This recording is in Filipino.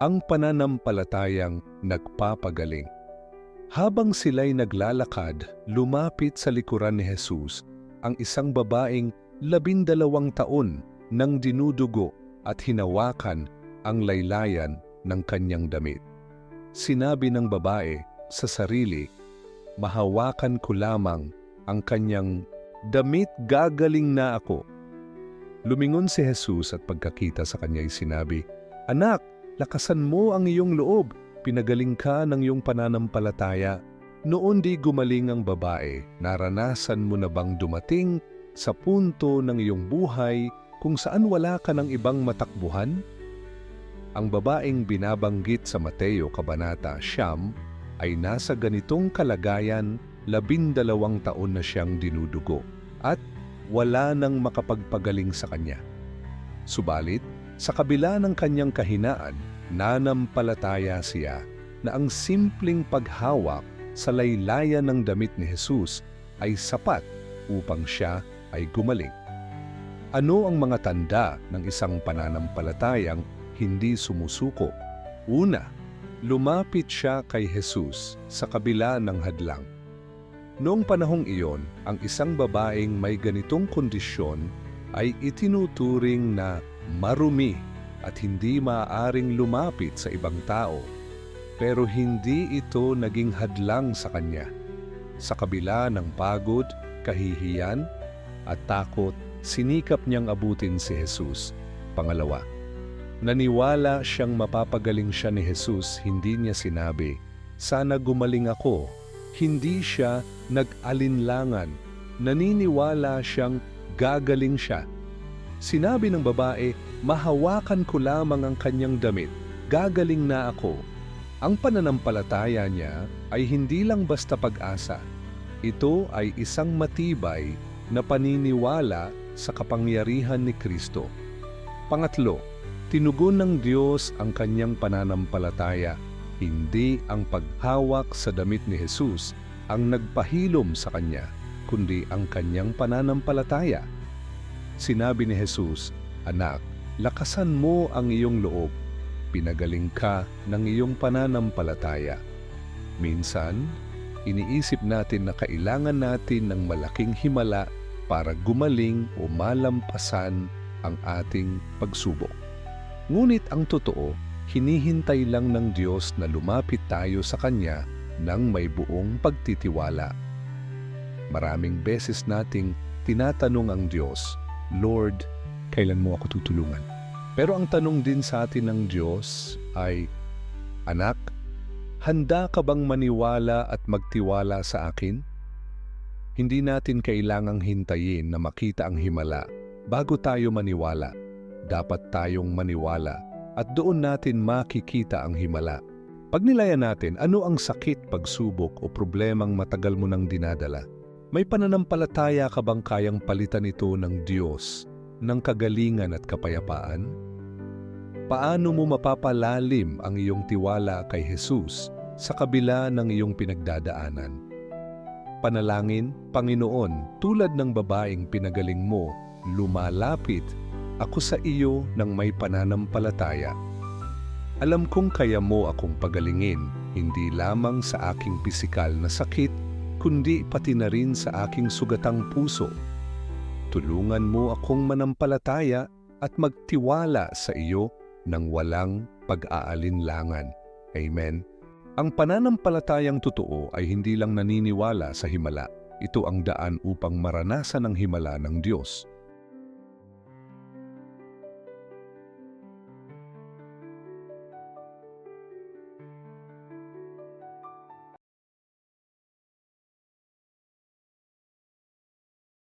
ang pananampalatayang nagpapagaling. Habang sila'y naglalakad, lumapit sa likuran ni Jesus ang isang babaeng labindalawang taon nang dinudugo at hinawakan ang laylayan ng kanyang damit. Sinabi ng babae sa sarili, mahawakan ko lamang ang kanyang damit gagaling na ako. Lumingon si Jesus at pagkakita sa kanya'y sinabi, Anak, lakasan mo ang iyong loob, pinagaling ka ng iyong pananampalataya. Noon di gumaling ang babae, naranasan mo na bang dumating sa punto ng iyong buhay kung saan wala ka ng ibang matakbuhan? Ang babaeng binabanggit sa Mateo Kabanata Siyam ay nasa ganitong kalagayan labindalawang taon na siyang dinudugo at wala nang makapagpagaling sa kanya. Subalit, sa kabila ng kanyang kahinaan, nanampalataya siya na ang simpleng paghawak sa laylayan ng damit ni Jesus ay sapat upang siya ay gumaling. Ano ang mga tanda ng isang pananampalatayang hindi sumusuko? Una, lumapit siya kay Jesus sa kabila ng hadlang. Noong panahong iyon, ang isang babaeng may ganitong kondisyon ay itinuturing na marumi at hindi maaaring lumapit sa ibang tao. Pero hindi ito naging hadlang sa kanya. Sa kabila ng pagod, kahihiyan, at takot, sinikap niyang abutin si Jesus. Pangalawa, naniwala siyang mapapagaling siya ni Jesus, hindi niya sinabi, Sana gumaling ako. Hindi siya nag-alinlangan. Naniniwala siyang gagaling siya. Sinabi ng babae, mahawakan ko lamang ang kanyang damit, gagaling na ako. Ang pananampalataya niya ay hindi lang basta pag-asa. Ito ay isang matibay na paniniwala sa kapangyarihan ni Kristo. Pangatlo, tinugon ng Diyos ang kanyang pananampalataya. Hindi ang paghawak sa damit ni Jesus ang nagpahilom sa kanya, kundi ang kanyang pananampalataya. Sinabi ni Jesus, Anak, lakasan mo ang iyong loob. Pinagaling ka ng iyong pananampalataya. Minsan, iniisip natin na kailangan natin ng malaking himala para gumaling o malampasan ang ating pagsubok. Ngunit ang totoo, hinihintay lang ng Diyos na lumapit tayo sa Kanya ng may buong pagtitiwala. Maraming beses nating tinatanong ang Diyos, Lord, kailan mo ako tutulungan? Pero ang tanong din sa atin ng Diyos ay, Anak, handa ka bang maniwala at magtiwala sa akin? Hindi natin kailangang hintayin na makita ang himala bago tayo maniwala. Dapat tayong maniwala at doon natin makikita ang himala. Pagnilayan natin ano ang sakit, pagsubok o problemang matagal mo nang dinadala. May pananampalataya ka bang kayang palitan ito ng Diyos ng kagalingan at kapayapaan? Paano mo mapapalalim ang iyong tiwala kay Jesus sa kabila ng iyong pinagdadaanan? Panalangin, Panginoon, tulad ng babaeng pinagaling mo, lumalapit ako sa iyo ng may pananampalataya. Alam kong kaya mo akong pagalingin, hindi lamang sa aking pisikal na sakit, kundi pati na rin sa aking sugatang puso. Tulungan mo akong manampalataya at magtiwala sa iyo ng walang pag-aalinlangan. Amen. Ang pananampalatayang totoo ay hindi lang naniniwala sa himala. Ito ang daan upang maranasan ang himala ng Diyos.